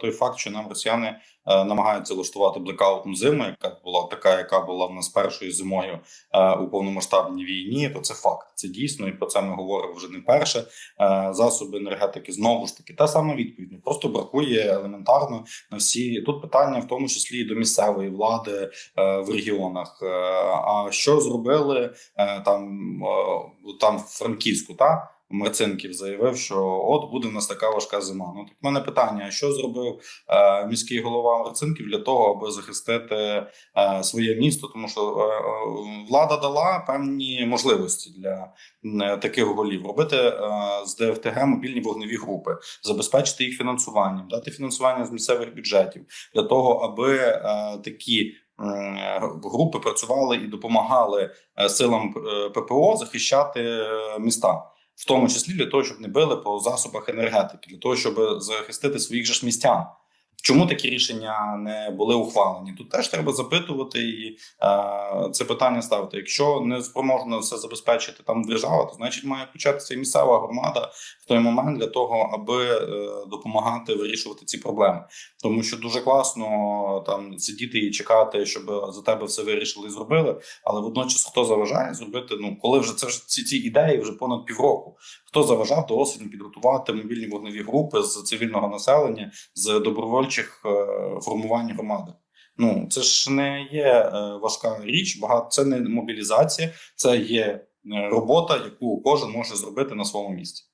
той факт, що нам росіяни е, намагаються влаштувати блекаутну зиму, яка була така, яка була в нас першою зимою е, у повномасштабній війні, то це факт. Це дійсно, і про це ми говоримо вже не перше. Е, засоби енергетики знову ж таки та сама відповідь. Просто бракує елементарно на всі тут питання, в тому числі і до місцевої влади в регіонах. А що зробили там, там Франківську? Та Марцинків заявив, що от буде в нас така важка зима. Ну так в мене питання: що зробив е, міський голова Марцинків для того, аби захистити е, своє місто? Тому що е, е, влада дала певні можливості для е, таких голів робити е, з ДФТГ мобільні вогневі групи, забезпечити їх фінансуванням, дати фінансування з місцевих бюджетів для того, аби е, такі. Групи працювали і допомагали е, силам е, ППО захищати е, міста, в тому числі для того, щоб не били по засобах енергетики, для того, щоб захистити своїх же ж містян. Чому такі рішення не були ухвалені? Тут теж треба запитувати і е, це питання ставити. Якщо не спроможна все забезпечити там держава, то значить має початися і місцева громада в той момент для того, аби е, допомагати вирішувати ці проблеми. Тому що дуже класно там сидіти і чекати, щоб за тебе все вирішили і зробили. Але водночас хто заважає зробити? Ну коли вже це вже ці, ці ідеї вже понад півроку. Хто заважав до осені підготувати мобільні вогневі групи з цивільного населення з добровольчих е, формувань громади? Ну це ж не є е, важка річ. Багато це не мобілізація, це є е, робота, яку кожен може зробити на своєму місці.